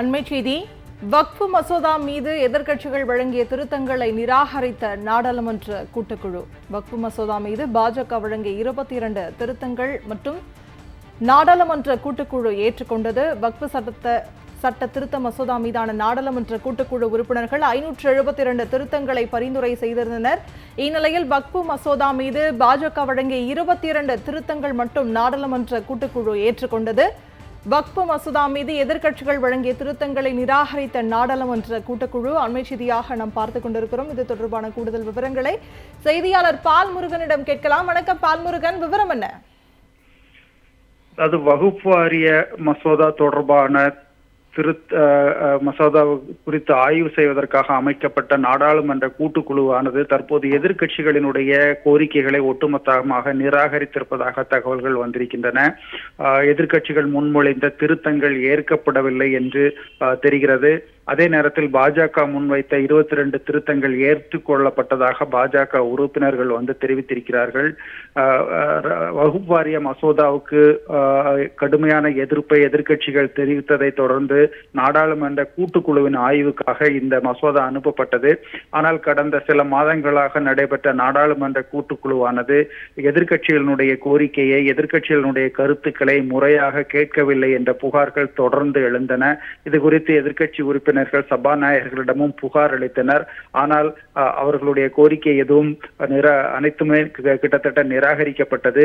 அண்மை செய்தி வக்ஃபு மசோதா மீது எதிர்க்கட்சிகள் வழங்கிய திருத்தங்களை நிராகரித்த நாடாளுமன்ற கூட்டுக்குழு. வக்ஃபு மசோதா மீது பாஜக வழங்கிய இருபத்தி இரண்டு திருத்தங்கள் மற்றும் நாடாளுமன்ற கூட்டுக்குழு ஏற்றுக்கொண்டது. வக்ஃபு சட்டத்தை சட்ட திருத்த மசோதா மீதான நாடாளுமன்ற கூட்டுக்குழு உறுப்பினர்கள் ஐநூற்று எழுபத்தி இரண்டு திருத்தங்களை பரிந்துரை செய்திருந்தனர். இந்நிலையில் வக்ஃபு மசோதா மீது பாஜக வழங்கிய இருபத்தி இரண்டு திருத்தங்கள் மட்டும் நாடாளுமன்ற கூட்டுக்குழு ஏற்றுக்கொண்டது. வக்பு மசோதா மீது எதிர்க்கட்சிகள் வழங்கிய திருத்தங்களை நிராகரித்த நாடாளுமன்ற கூட்டக்குழு அண்மை செய்தியாக நாம் பார்த்துக் கொண்டிருக்கிறோம். இது தொடர்பான கூடுதல் விவரங்களை செய்தியாளர் பால்முருகனிடம் கேட்கலாம். வணக்கம் பால்முருகன் விவரம் என்ன? அது வகுப்பு வாரிய மசோதா தொடர்பான திருத்த அஹ், மசோதா குறித்து ஆய்வு செய்வதற்காக அமைக்கப்பட்ட நாடாளுமன்ற கூட்டுக்குழுவானது தற்போது எதிர்க்கட்சிகளினுடைய கோரிக்கைகளை ஒட்டுமொத்தமாக நிராகரித்திருப்பதாக தகவல்கள் வந்திருக்கின்றன. அஹ், எதிர்க்கட்சிகள் முன்மொழிந்த திருத்தங்கள் ஏற்கப்படவில்லை என்று அஹ், தெரிகிறது. அதே நேரத்தில் பாஜக முன்வைத்த இருபத்தி ரெண்டு திருத்தங்கள் ஏற்றுக்கொள்ளப்பட்டதாக பாஜக உறுப்பினர்கள் வந்து தெரிவித்திருக்கிறார்கள். வகுப்பு வாரிய மசோதாவுக்கு கடுமையான எதிர்ப்பை எதிர்க்கட்சிகள் தெரிவித்ததை தொடர்ந்து நாடாளுமன்ற கூட்டுக்குழுவின் ஆய்வுக்காக இந்த மசோதா அனுப்பப்பட்டது. ஆனால் கடந்த சில மாதங்களாக நடைபெற்ற நாடாளுமன்ற கூட்டுக்குழுவானது எதிர்க்கட்சிகளினுடைய கோரிக்கையை எதிர்க்கட்சிகளினுடைய கருத்துக்களை முறையாக கேட்கவில்லை என்ற புகார்கள் தொடர்ந்து எழுந்தன. இது குறித்து எதிர்க்கட்சி உறுப்பினர்கள் சபாநாயகர்களிடமும் புகார் அளித்தனர். ஆனால் அவர்களுடைய கோரிக்கை எதுவும் நிரா அனைத்துமே கிட்டத்தட்ட நிராகரிக்கப்பட்டது.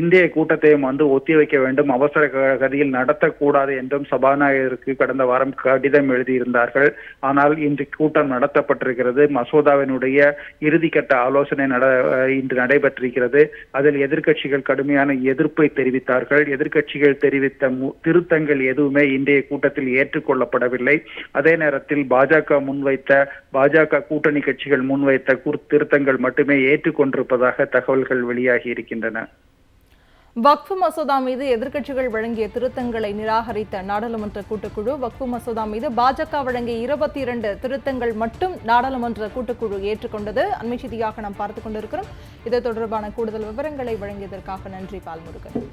இந்திய கூட்டத்தையும் வந்து ஒத்திவைக்க வேண்டும். அவசர கதியில் நடத்தக்கூடாது என்றும் சபாநாயகருக்கு கடந்த வாரம் கடிதம் எழுதியிருந்தார்கள். ஆனால் இன்று கூட்டம் நடத்தப்பட்டிருக்கிறது. மசோதாவினுடைய இறுதிக்கட்ட ஆலோசனை நட இன்று நடைபெற்றிருக்கிறது. அதில் எதிர்கட்சிகள் கடுமையான எதிர்ப்பை தெரிவித்தார்கள். எதிர்கட்சிகள் தெரிவித்த திருத்தங்கள் எதுவுமே இன்றைய கூட்டத்தில் ஏற்றுக்கொள்ளப்படவில்லை. அதை நேரத்தில் பாஜக முன்வைத்த பாஜக கூட்டணி கட்சிகள் முன்வைத்த திருத்தங்கள் மட்டுமே ஏற்றுக்கொண்டிருப்பதாக தகவல்கள் வெளியாகி இருக்கின்றன. வக்ஃபு மசோதா மீது எதிர்க்கட்சிகள் வழங்கிய திருத்தங்களை நிராகரித்த நாடாளுமன்ற கூட்டுக்குழு வக்ஃபு மசோதா மீது பாஜக வழங்கிய இருபத்தி இரண்டு திருத்தங்கள் மட்டும் நாடாளுமன்ற கூட்டுக்குழு ஏற்றுக்கொண்டது. அண்மை செய்தியாக நாம் பார்த்துக் கொண்டிருக்கிறோம். இது தொடர்பான கூடுதல் விவரங்களை வழங்கியதற்காக நன்றி பால்முருகன்.